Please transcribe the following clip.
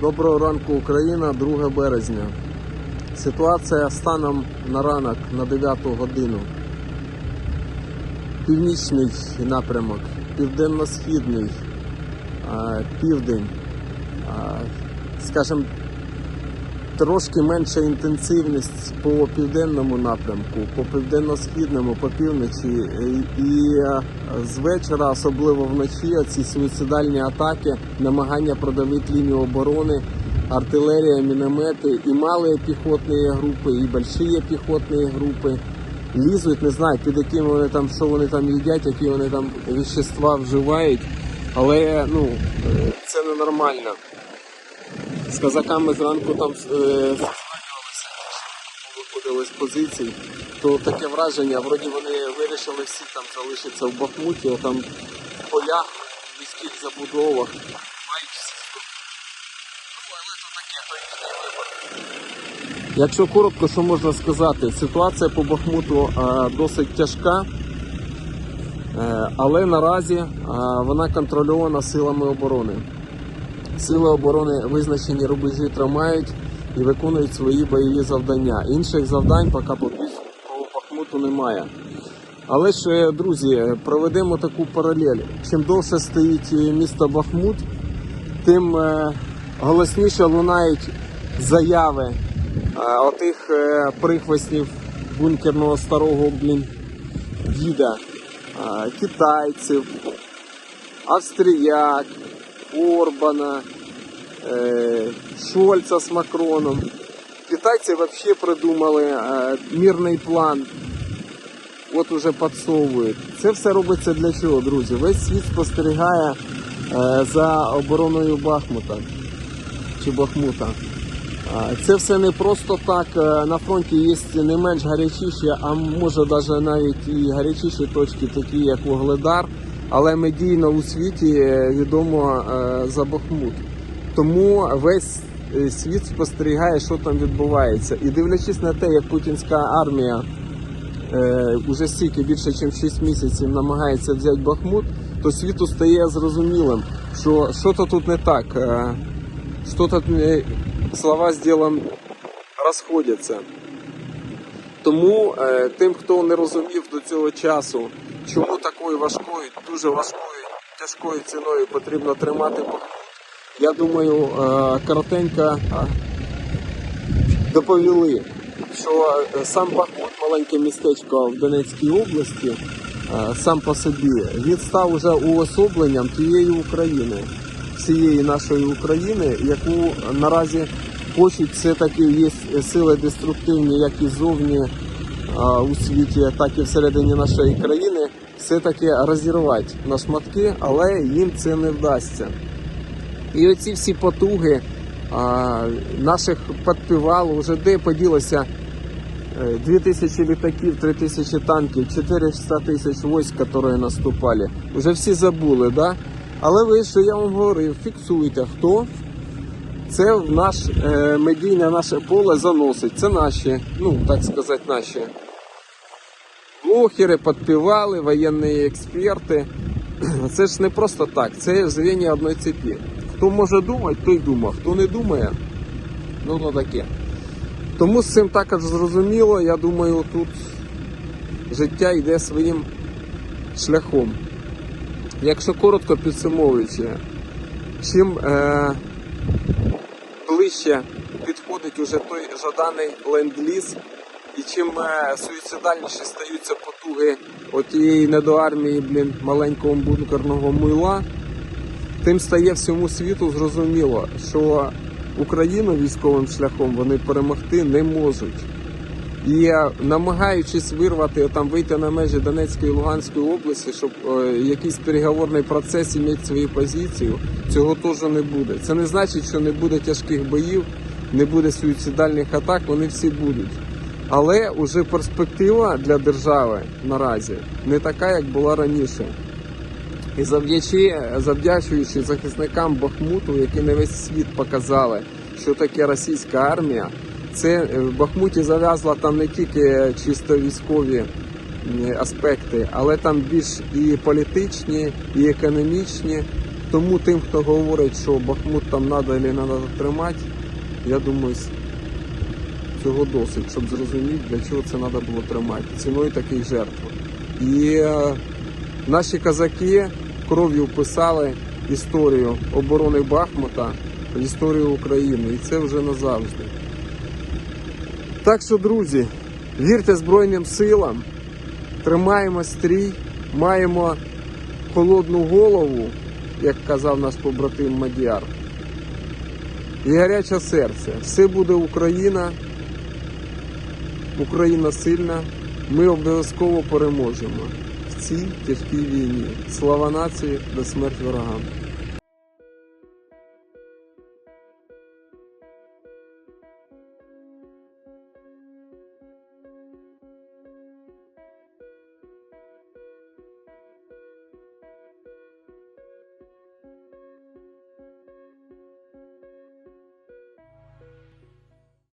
Доброго ранку, Україна, 2 березня. Ситуація станом на ранок на 9 годину. Північний напрямок, південно-східний, південь, скажімо, трошки менша інтенсивність по південному напрямку, по південно-східному, по півночі. І, е, з вечора, особливо вночі, ці суїцидальні атаки, намагання продавити лінію оборони, артилерія, міномети, і малі піхотні групи, і больші піхотні групи. Лізуть, не знаю, під яким вони там, що вони там їдять, які вони там вещества вживають. Але ну, це ненормально з казаками зранку там е, виходили з позицій, то таке враження, вроді вони вирішили всі там залишитися в Бахмуті, а там в полях, в міських забудовах, мають Ну, але то таке, то вибір. Якщо коротко, що можна сказати, ситуація по Бахмуту е, досить тяжка. Е, Але наразі вона контрольована силами оборони. Сили оборони визначені рубежі тримають і виконують свої бойові завдання. Інших завдань поки по Бахмуту немає. Але ж, е, друзі, проведемо таку паралель. Чим довше стоїть е, місто Бахмут, тим е, голосніше лунають заяви отих прихвостнів бункерного старого блін, діда, китайців, австріяк, Орбана, е, Шольца з Макроном. Китайці взагалі придумали е, мирний план. От уже підсовують. Це все робиться для чого, друзі? Весь світ спостерігає е, за обороною Бахмута чи Бахмута. Це все не просто так. На фронті є не менш гарячіші, а може навіть і гарячіші точки, такі як Вугледар, але медійно у світі е, відомо е, за Бахмут. Тому весь е, світ спостерігає, що там відбувається. І дивлячись на те, як путінська армія уже стільки більше, ніж 6 місяців намагається взяти Бахмут, то світу стає зрозумілим, що що-то тут не так. Что-то э, слова з ділом розходяться. Тому тим, хто не розумів до цього часу, чому такою важкою, дуже важкою, тяжкою ціною потрібно тримати я думаю, е, коротенько е, доповіли, що е, сам Бахмут, маленьке містечко в Донецькій області, сам по собі, він став уже уособленням тієї України всієї нашої України, яку наразі хочуть все-таки є сили деструктивні, як і зовні у світі, так і всередині нашої країни, все-таки розірвати на шматки, але їм це не вдасться. І оці всі потуги а, наших підпівал, вже де поділося е, 2000 літаків, 3000 танків, 400 тисяч військ, які наступали. Уже всі забули, да? Але ви, що я вам говорив, фіксуйте, хто це в наш е, медійне наше поле заносить. Це наші, ну так сказати, наші блогери, підпівали, воєнні експерти. Це ж не просто так, це звіння одної цепі. Хто може думати, той думає. Хто не думає, ну то таке. Тому з цим також зрозуміло, я думаю, тут життя йде своїм шляхом. Якщо коротко підсумовуючи, чим е, ближче підходить уже той жаданий ленд-ліз, і чим е, суїцидальніші стаються потуги отієї недоармії, блін, маленького бункерного мила, тим стає всьому світу зрозуміло, що Україну військовим шляхом вони перемогти не можуть. І е, намагаючись вирвати там вийти на межі Донецької і Луганської області, щоб е, якийсь переговорний процес мати свою позицію, цього теж не буде. Це не значить, що не буде тяжких боїв, не буде суїцидальних атак, вони всі будуть. Але вже перспектива для держави наразі не така, як була раніше. І завдячи, завдячуючи захисникам Бахмуту, які на весь світ показали, що таке російська армія, це е, в Бахмуті зав'язла там не тільки чисто військові аспекти, але там більш і політичні, і економічні, Тому тим, хто говорить, що Бахмут там треба і не треба тримати, я думаю, цього досить, щоб зрозуміти, для чого це треба було тримати. Ціною таких жертв. І е, наші козаки кров'ю вписали історію оборони Бахмута історію України. І це вже назавжди. Так що, друзі, вірте Збройним силам, тримаємо стрій, маємо холодну голову, як казав наш побратим Мадіар. І гаряче серце. Все буде Україна. Україна сильна. Ми обов'язково переможемо в цій тяжкій війні. Слава нації, до смерть ворогам!